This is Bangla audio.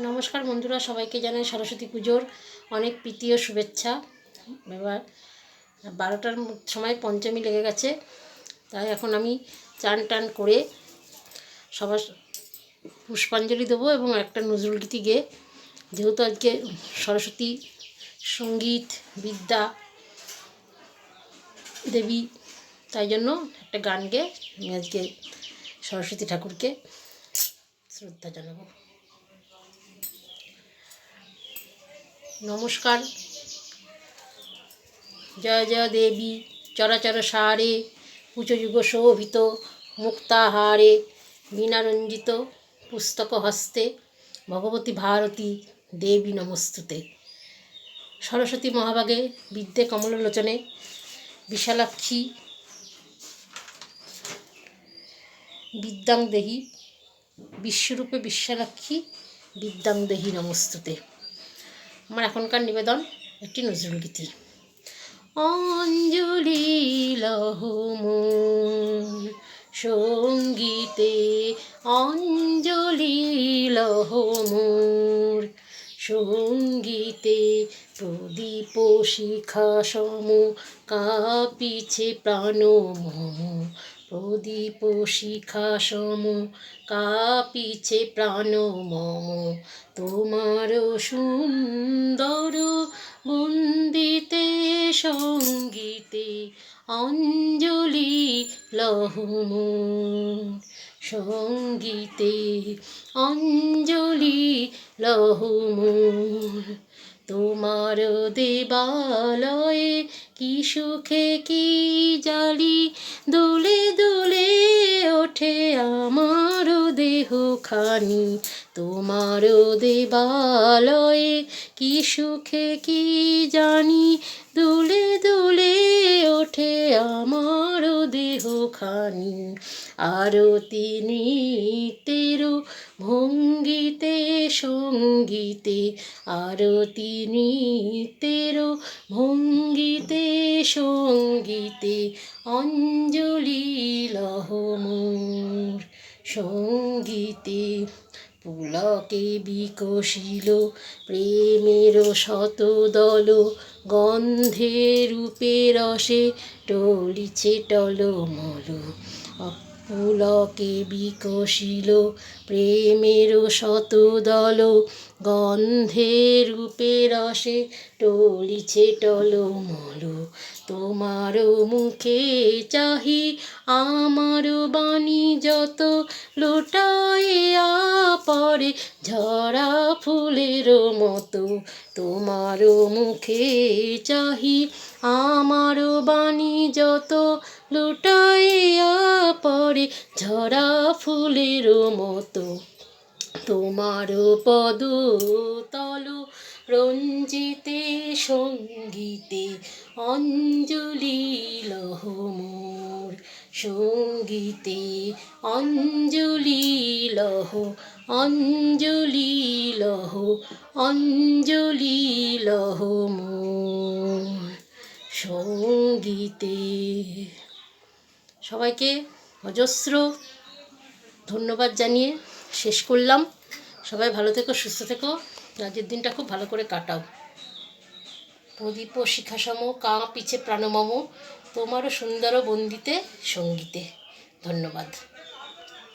নমস্কার বন্ধুরা, সবাইকে জানাই সরস্বতী পুজোর অনেক প্রীতি ও শুভেচ্ছা। এবার বারোটার সময় পঞ্চমী লেগে গেছে, তাই এখন আমি চান টান করে সবার পুষ্পাঞ্জলি দেবো এবং একটা নজরুল গীতি গেয়ে, যেহেতু আজকে সরস্বতী সংগীত বিদ্যা দেবী, তাই জন্য একটা গান গেয়ে আমি আজকে সরস্বতী ঠাকুরকে শ্রদ্ধা জানাব। নমস্কার। জয় জয় দেবী, চরাচর সারে কুচযুগ শোভিত, মুক্তাহারে বীণারঞ্জিত পুস্তক হস্তে, ভগবতী ভারতী দেবী নমস্তুতে। সরস্বতী মহাভাগে বিদ্যে কমললোচনে বিশালাক্ষী বিদ্যাং দেহি, বিশ্বরূপে বিশালাক্ষী বিদ্যাং দেহি নমস্তুতে। আমার এখনকার নিবেদন একটি নজরুল গীতি অঞ্জলি লহমূল সঙ্গীতে অঞ্জলি লহমূর সঙ্গীতে প্রদীপ শিখা সম কাপিছে প্রাণ প্রদীপ শিখা সম কাপিছে প্রাণ মম। তোমার সুন্দর বন্দিতে, সঙ্গীতে অঞ্জলি লহমু। সঙ্গীতে অঞ্জলি লহমু। তোমার দেবালয়ে কি সুখে কি জালি? দুলে দুলে ওঠে আমার দেহ খানি তোমার দেবালয়ে কি সুখে কি জানি? দোলে দোলে ওঠে আমার দেহ খানি আরতি নৃত্যেরও ভঙ্গিতে সঙ্গীতে, আরতি নৃত্যেরও ভঙ্গিতে, সঙ্গীতে অঞ্জলি লহমূর সঙ্গীতে পুলকে বিকশিল, প্রেমের শতদল, গন্ধে রূপে রসে, টলিছে টলমল। পুলকে বিকশিল, প্রেমের শতদল গন্ধে রূপে রসে টলিছে টলমল। তোমার মুখে চাহি আমার বাণী যত লোটাইয়া পরে ঝরা ফুলের মতো। তোমার মুখে চাহি আমার বাণী যত লুটাইয়া পরে ঝরা ফুলের মতো। তোমার পদ তল রঞ্জিতে, সঙ্গীতে অঞ্জলি লহমোর সঙ্গীতে অঞ্জলি লহ অঞ্জলি লহ অঞ্জলি লহ মোর। সঙ্গীতে সবাইকে অজস্র ধন্যবাদ জানিয়ে শেষ করলাম। সবাই ভালো থেকো, সুস্থ থেকো। আজকের দিনটা খুব ভালো করে কাটাও। প্রদীপ শিখাসম কা পিছে প্রাণমম, তোমারও সুন্দর বন্দিতে সঙ্গীতে। ধন্যবাদ।